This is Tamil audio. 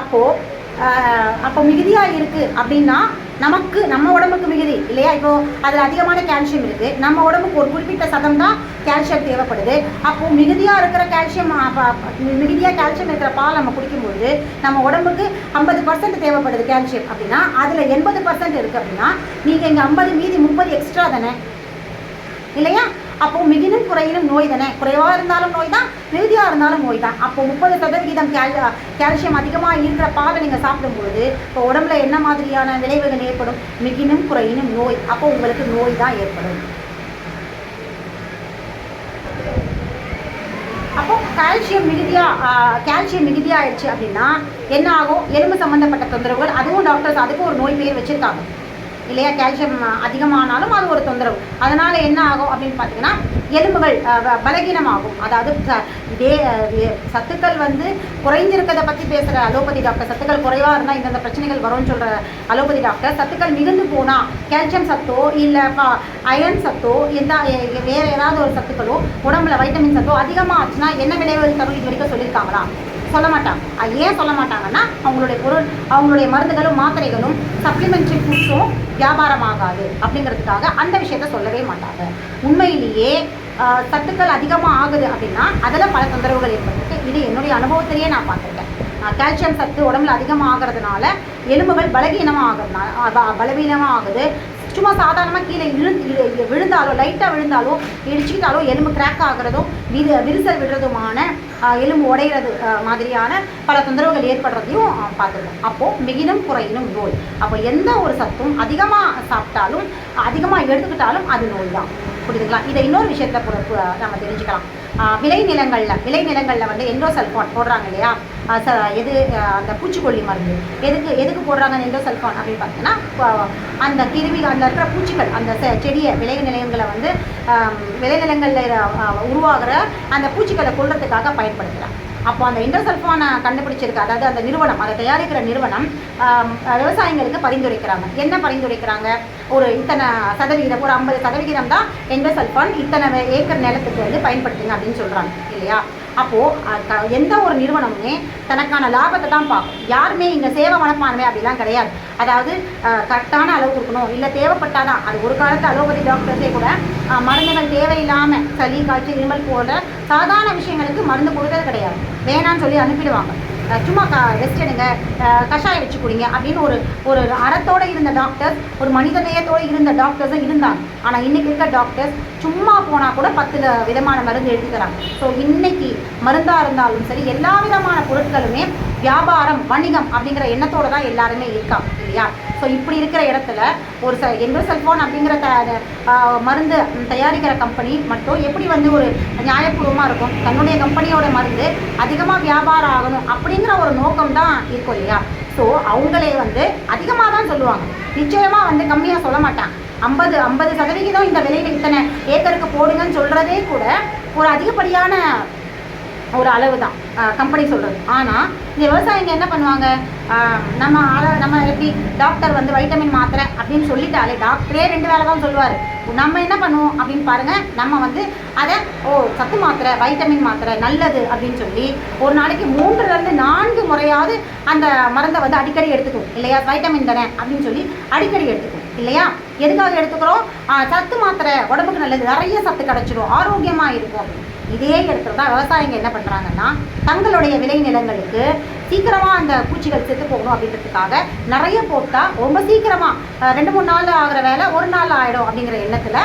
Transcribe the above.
அப்போது அப்போ மிகுதியாக இருக்குது அப்படின்னா நமக்கு நம்ம உடம்புக்கு மிகுதி இல்லையா? இப்போது அதில் அதிகமான கால்சியம் இருக்குது நம்ம உடம்புக்கு ஒரு குறிப்பிட்ட சதம் தான் கால்சியம் தேவைப்படுது. அப்போது மிகுதியாக இருக்கிற கால்சியம் மிகுதியாக கால்சியம் இருக்கிற பால் நம்ம குடிக்கும்போது நம்ம உடம்புக்கு ஐம்பது பர்சன்ட் தேவைப்படுது கால்சியம் அப்படின்னா அதில் எண்பது பர்சன்ட் இருக்குது அப்படின்னா நீங்கள் இங்கே ஐம்பது மீதி முப்பது எக்ஸ்ட்ரா தானே? இல்லையா? அப்போ மிகினும் குறையினும் நோய் தானே? குறைவாக இருந்தாலும் நோய் தான் மிகுதியாக இருந்தாலும் நோய் தான். அப்போ முப்பது சதவிகிதம் கேல் கால்சியம் அதிகமாக இருக்கிற பாலை நீங்கள் சாப்பிடும்பொழுது இப்போ உடம்புல என்ன மாதிரியான விளைவுகள் ஏற்படும்? மிகினும் குறையினும் நோய். அப்போ உங்களுக்கு நோய் தான் ஏற்படும். அப்போ கால்சியம் மிகுதியாக கால்சியம் மிகுதியாகிடுச்சு அப்படின்னா என்ன ஆகும்? எலும்பு சம்மந்தப்பட்ட தொந்தரவுகள். அதுவும் டாக்டர்ஸ் அதுக்கும் ஒரு நோய் பேர் வச்சுருக்காங்க. இல்லையா? கால்சியம் அதிகமானாலும் அது ஒரு தொந்தரவு. அதனால் என்ன ஆகும் அப்படின்னு பார்த்தீங்கன்னா எலும்புகள் பலகீனமாகும். அதாவது இதே சத்துக்கள் வந்து குறைஞ்சிருக்கிறத பற்றி பேசுகிற அலோபதி டாக்டர் சத்துக்கள் குறைவாக இருந்தால் இந்தந்த பிரச்சனைகள் வரும்னு சொல்கிற அலோபதி டாக்டர் சத்துக்கள் மிகுந்து போனால் கால்சியம் சத்தோ இல்லை அயன் சத்தோ எந்த வேறு ஏதாவது ஒரு சத்துக்களோ உடம்புல வைட்டமின் சத்தோ அதிகமாக ஆச்சுன்னா என்ன விளைவுகள் தரும்? இது வரைக்கும் சொல்லியிருக்காங்களா? சொல்ல மாட்டாங்க. அது ஏன் சொல்ல மாட்டாங்கன்னா அவங்களுடைய பொருள் அவங்களுடைய மருந்துகளும் மாத்திரைகளும் சப்ளிமெண்ட்ரி ஃபுட்ஸும் வியாபாரமாகாது அப்படிங்கிறதுக்காக அந்த விஷயத்த சொல்லவே மாட்டாங்க. உண்மையிலேயே சத்துக்கள் அதிகமாக ஆகுது அப்படின்னா அதில் பல தொந்தரவுகள் ஏற்பட்டிருக்கு. இது என்னுடைய அனுபவத்திலேயே நான் பார்த்துருக்கேன். ஆஹ், கால்சியம் சத்து உடம்புல அதிகமாக ஆகிறதுனால எலும்புகள் பலகீனமாக ஆகுறதுனால பலவீனமாக ஆகுது. சும்மா சாதாரணமாக கீழே விழுந்து விழுந்தாலோ லைட்டாக விழுந்தாலோ இடிச்சுக்கிட்டாலோ எலும்பு கிராக் ஆகிறதும் விது விரிசல் விடுறதுமான எலும்பு உடையிறது மாதிரியான பல தொந்தரவுகள் ஏற்படுறதையும் பார்த்துருக்கோம். அப்போது மிகினும் குறையினும் நோய். அப்போ எந்த ஒரு சத்தும் அதிகமாக சாப்பிட்டாலும் அதிகமாக எடுத்துக்கிட்டாலும் அது நோய் தான் புரியுதுங்களா? இதை இன்னொரு விஷயத்த நம்ம தெரிஞ்சுக்கலாம். விளை நிலங்களில் விளை நிலங்களில் வந்து எண்டோசல்ஃபான் போடுறாங்க இல்லையா? ச எது அந்த பூச்சிக்கொல்லி மருந்து. எதுக்கு எதுக்கு போடுறாங்க அந்த எண்டோசல்ஃபான் அப்படின்னு பார்த்தீங்கன்னா அந்த கிருமி அந்த இருக்கிற பூச்சிகள் அந்த செ- செடியை விளை நிலையங்களை வந்து விளைநிலங்களில் உருவாகிற அந்த பூச்சிகளை கொள்றதுக்காக பயன்படுத்துகிறாங்க அப்போ அந்த இண்டோசல்ஃபானை கண்டுபிடிச்சிருக்கு அதாவது அந்த நிறுவனம் அதை தயாரிக்கிற நிறுவனம் விவசாயிகளுக்கு விவசாயிங்களுக்கு பரிந்துரைக்கிறாங்க. என்ன பரிந்துரைக்கிறாங்க? ஒரு இத்தனை சதவிகிதம் ஒரு ஐம்பது சதவிகிதம் தான் எண்டோசல்ஃபான் இத்தனை ஏக்கர் நிலத்துக்கு வந்து பயன்படுத்துங்க அப்படின்னு சொல்கிறாங்க இல்லையா? அப்போது எந்த ஒரு நிறுவனமுமே தனக்கான லாபத்தை தான் பார்க்கும். யாருமே இங்கே சேவை மனப்பான்மை அப்படிலாம் கிடையாது. அதாவது கரெக்டான அளவு கொடுக்கணும் இல்லை தேவைப்பட்டாதான் அது ஒரு காலத்து அலோபதி டாக்டர்ஸே கூட மருந்துகள் தேவையில்லாமல் சளி காய்ச்சல் இருமல் போன்ற சாதாரண விஷயங்களுக்கு மருந்து கொடுக்கறது கிடையாது. வேணான்னு சொல்லி அனுப்பிடுவாங்க. சும்மா க ரெஸ்ட் எடுங்க. கஷாயம் வச்சு குடிங்க அப்படின்னு ஒரு ஒரு அறத்தோடு இருந்த டாக்டர்ஸ் ஒரு மனித நேயத்தோடு இருந்த டாக்டர்ஸும் இருந்தாங்க. ஆனால் இன்னைக்கு இருக்க டாக்டர்ஸ் சும்மா போனால் கூட பத்து விதமான மருந்து எழுதி தராங்க. ஸோ இன்னைக்கு மருந்தாக இருந்தாலும் சரி எல்லா விதமான பொருட்களுமே வியாபாரம் வணிகம் அப்படிங்கிற எண்ணத்தோடு தான் எல்லாருமே இருக்காங்க இல்லையா? ஸோ இப்படி இருக்கிற இடத்துல ஒரு ச எங்கள் செல்ஃபோன் அப்படிங்கிற த மருந்து தயாரிக்கிற கம்பெனி மட்டும் எப்படி வந்து ஒரு நியாயபூர்வமாக இருக்கும்? தன்னுடைய கம்பெனியோட மருந்து அதிகமாக வியாபாரம் ஆகணும் அப்படிங்கிற ஒரு நோக்கம் தான் இருக்கும் இல்லையா? ஸோ அவங்களே வந்து அதிகமாக தான் சொல்லுவாங்க. நிச்சயமாக வந்து கம்மியாக சொல்ல மாட்டாங்க. ஐம்பது ஐம்பது சதவிகிதம் இந்த விலையில் இத்தனை ஏக்கருக்கு போடுங்கன்னு சொல்கிறதே கூட ஒரு அதிகப்படியான ஒரு அளவு தான் கம்பெனி சொல்கிறது ஆனால் இந்த விவசாயிங்க என்ன பண்ணுவாங்க? நம்ம ஆள- நம்ம எப்படி டாக்டர் வந்து வைட்டமின் மாத்திரை அப்படின்னு சொல்லிட்டாலே டாக்டரே ரெண்டு வேலை தான் சொல்லுவார். நம்ம என்ன பண்ணுவோம் அப்படின்னு பாருங்கள் நம்ம வந்து அதை ஓ சத்து மாத்திரை வைட்டமின் மாத்திரை நல்லது அப்படின்னு சொல்லி ஒரு நாளைக்கு மூன்றுலேருந்து நான்கு முறையாவது அந்த மருந்தை வந்து அடிக்கடி எடுத்துக்குவோம் இல்லையா? வைட்டமின் தானே அப்படின்னு சொல்லி அடிக்கடி எடுத்துக்குவோம் இல்லையா? எதுக்காக எடுத்துக்கிறோம்? சத்து மாத்திரை உடம்புக்கு நல்லது. நிறைய சத்து கிடச்சிடும் ஆரோக்கியமாக இருக்கும். அப்படின்னு. இதே இடத்துல தான் விவசாயிங்க என்ன பண்ணுறாங்கன்னா தங்களுடைய விளை நிலங்களுக்கு சீக்கிரமாக அந்த பூச்சிகள் செத்து போகணும் அப்படின்றதுக்காக நிறைய போட்டால் ரொம்ப சீக்கிரமாக ரெண்டு மூணு நாள் ஆகிற வேலை ஒரு நாள் ஆகிடும் அப்படிங்கிற எண்ணத்தில்